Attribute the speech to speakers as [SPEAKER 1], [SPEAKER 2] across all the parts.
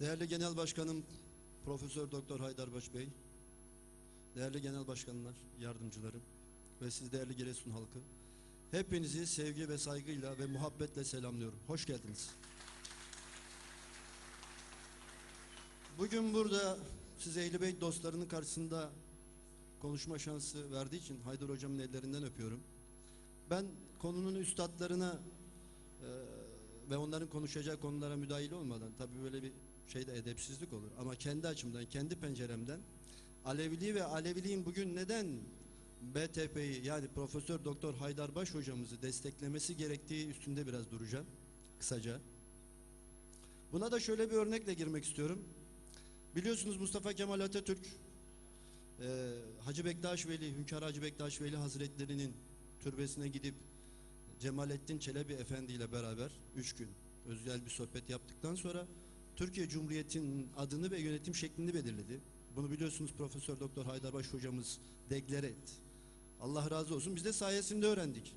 [SPEAKER 1] Değerli Genel Başkanım Profesör Doktor Haydarbaş Bey, değerli genel başkanlar, yardımcılarım ve siz değerli Giresun halkı, hepinizi sevgi ve saygıyla ve muhabbetle selamlıyorum. Hoş geldiniz. Bugün burada size Ehli Beyt dostlarının karşısında konuşma şansı verdiği için Haydar Hocam'ın ellerinden öpüyorum. Ben konunun üstadlarına e, ve onların konuşacağı konulara müdahil olmadan tabii böyle bir şeyde edepsizlik olur. Ama kendi açımdan, kendi penceremden Aleviliği ve Aleviliğin bugün neden BTP'yi yani Profesör Doktor Haydarbaş hocamızı desteklemesi gerektiği üstünde biraz duracağım kısaca. Buna da şöyle bir örnekle girmek istiyorum. Biliyorsunuz Mustafa Kemal Atatürk e, Hacı Bektaş Veli, Hünkar Hacı Bektaş Veli Hazretlerinin türbesine gidip Cemalettin Çelebi Efendi ile beraber üç gün özel bir sohbet yaptıktan sonra Türkiye Cumhuriyeti'nin adını ve yönetim şeklini belirledi. Bunu biliyorsunuz Profesör Doktor Haydarbaş hocamız deklare etti. Allah razı olsun. Biz de sayesinde öğrendik.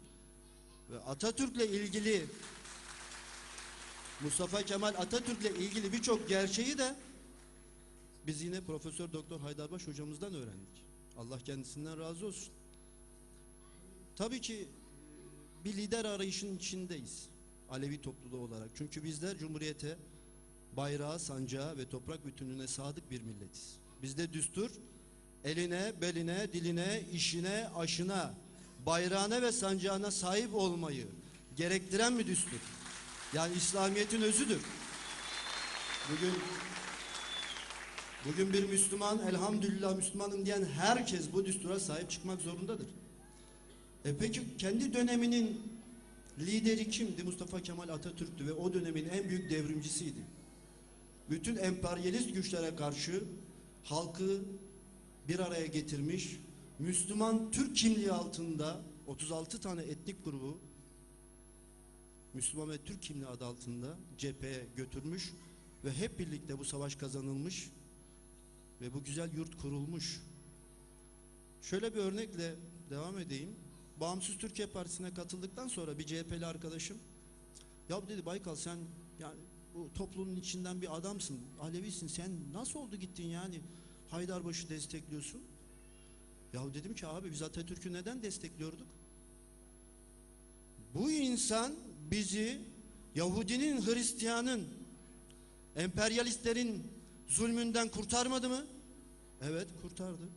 [SPEAKER 1] Ve Atatürk'le ilgili Mustafa Kemal Atatürk'le ilgili birçok gerçeği de biz yine Profesör Doktor Haydarbaş hocamızdan öğrendik. Allah kendisinden razı olsun. Tabii ki bir lider arayışının içindeyiz. Alevi topluluğu olarak. Çünkü bizler Cumhuriyete bayrağı, sancağı ve toprak bütünlüğüne sadık bir milletiz. Bizde düstur eline, beline, diline, işine, aşına, bayrağına ve sancağına sahip olmayı gerektiren bir düstur. Yani İslamiyet'in özüdür. Bugün bugün bir Müslüman elhamdülillah Müslümanım diyen herkes bu düstura sahip çıkmak zorundadır. E peki kendi döneminin lideri kimdi? Mustafa Kemal Atatürk'tü ve o dönemin en büyük devrimcisiydi. Bütün emperyalist güçlere karşı halkı bir araya getirmiş, Müslüman Türk kimliği altında 36 tane etnik grubu Müslüman ve Türk kimliği adı altında cepheye götürmüş ve hep birlikte bu savaş kazanılmış ve bu güzel yurt kurulmuş. Şöyle bir örnekle devam edeyim. Bağımsız Türkiye Partisi'ne katıldıktan sonra bir CHP'li arkadaşım ya dedi Baykal sen yani bu toplumun içinden bir adamsın, Alevisin sen nasıl oldu gittin yani Haydarbaş'ı destekliyorsun? Ya dedim ki abi biz Atatürk'ü neden destekliyorduk? Bu insan bizi Yahudinin, Hristiyanın, emperyalistlerin zulmünden kurtarmadı mı? Evet kurtardı.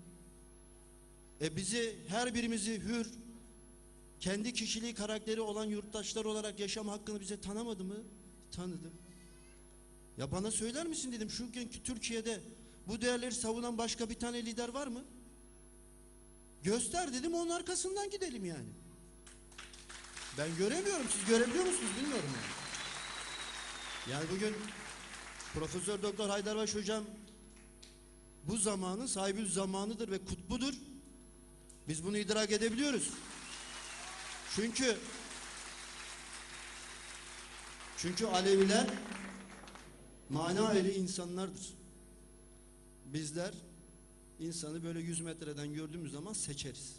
[SPEAKER 1] E bizi her birimizi hür, kendi kişiliği karakteri olan yurttaşlar olarak yaşam hakkını bize tanımadı mı? Tanıdı. Ya bana söyler misin dedim şu günkü Türkiye'de bu değerleri savunan başka bir tane lider var mı? Göster dedim onun arkasından gidelim yani. Ben göremiyorum. Siz görebiliyor musunuz bilmiyorum yani. Yani bugün Profesör Doktor Haydarbaş hocam bu zamanın sahibi zamanıdır ve kutbudur. Biz bunu idrak edebiliyoruz. Çünkü çünkü Aleviler mana eli insanlardır. Bizler insanı böyle 100 metreden gördüğümüz zaman seçeriz.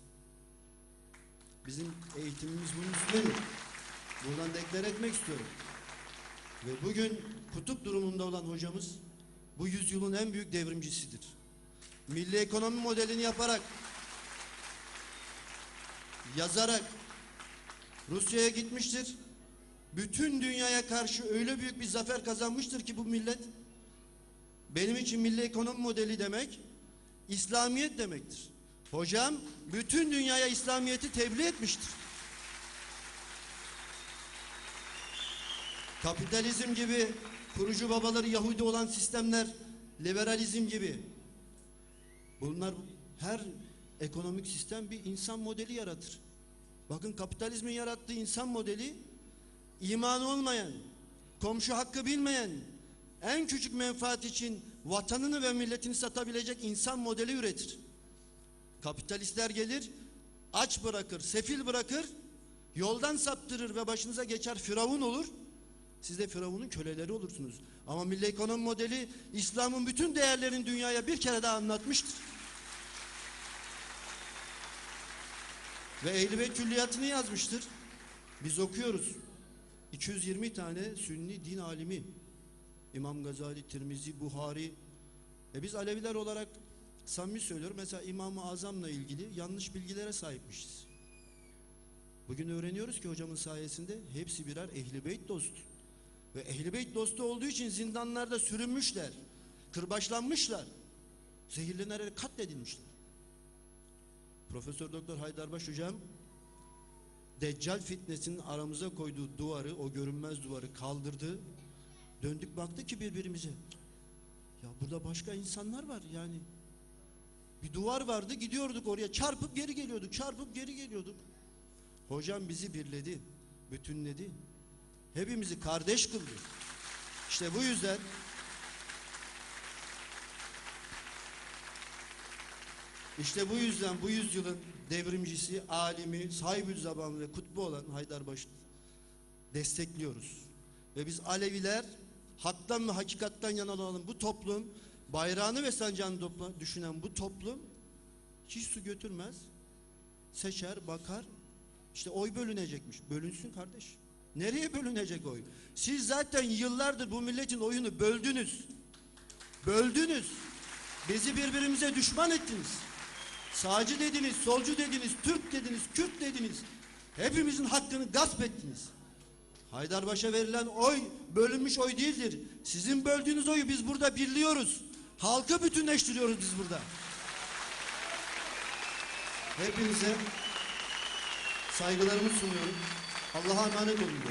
[SPEAKER 1] Bizim eğitimimiz bunun üstündedir. Buradan deklare etmek istiyorum. Ve bugün kutup durumunda olan hocamız bu yüzyılın en büyük devrimcisidir. Milli ekonomi modelini yaparak yazarak Rusya'ya gitmiştir. Bütün dünyaya karşı öyle büyük bir zafer kazanmıştır ki bu millet benim için milli ekonomi modeli demek İslamiyet demektir. Hocam bütün dünyaya İslamiyet'i tebliğ etmiştir. Kapitalizm gibi kurucu babaları Yahudi olan sistemler, liberalizm gibi bunlar her ekonomik sistem bir insan modeli yaratır. Bakın kapitalizmin yarattığı insan modeli imanı olmayan, komşu hakkı bilmeyen, en küçük menfaat için vatanını ve milletini satabilecek insan modeli üretir. Kapitalistler gelir, aç bırakır, sefil bırakır, yoldan saptırır ve başınıza geçer firavun olur. Siz de firavunun köleleri olursunuz. Ama milli ekonomi modeli İslam'ın bütün değerlerini dünyaya bir kere daha anlatmıştır. Ve Ehl-i külliyatını yazmıştır. Biz okuyoruz. 220 tane sünni din alimi İmam Gazali, Tirmizi, Buhari. E biz Aleviler olarak samimi söylüyorum mesela İmam-ı Azam'la ilgili yanlış bilgilere sahipmişiz. Bugün öğreniyoruz ki hocamın sayesinde hepsi birer ehli beyt dostu. Ve ehli beyt dostu olduğu için zindanlarda sürünmüşler. Kırbaçlanmışlar. Zehirlenerek katledilmişler. Profesör Doktor Haydarbaş hocam Deccal fitnesinin aramıza koyduğu duvarı, o görünmez duvarı kaldırdı. Döndük baktık ki birbirimize. Ya burada başka insanlar var yani. Bir duvar vardı gidiyorduk oraya çarpıp geri geliyorduk, çarpıp geri geliyorduk. Hocam bizi birledi, bütünledi. Hepimizi kardeş kıldı. İşte bu yüzden İşte bu yüzden bu yüzyılın devrimcisi, alimi, sahibi zaman ve kutbu olan Haydarbaş'ı destekliyoruz. Ve biz Aleviler haktan ve hakikattan yana olan bu toplum, bayrağını ve sancağını düşünen bu toplum hiç su götürmez. Seçer, bakar. İşte oy bölünecekmiş. Bölünsün kardeş. Nereye bölünecek oy? Siz zaten yıllardır bu milletin oyunu böldünüz. Böldünüz. Bizi birbirimize düşman ettiniz. Sağcı dediniz, solcu dediniz, Türk dediniz, Kürt dediniz. Hepimizin hakkını gasp ettiniz. Haydarbaş'a verilen oy bölünmüş oy değildir. Sizin böldüğünüz oyu biz burada birliyoruz. Halkı bütünleştiriyoruz biz burada. Hepinize saygılarımı sunuyorum. Allah'a emanet olun.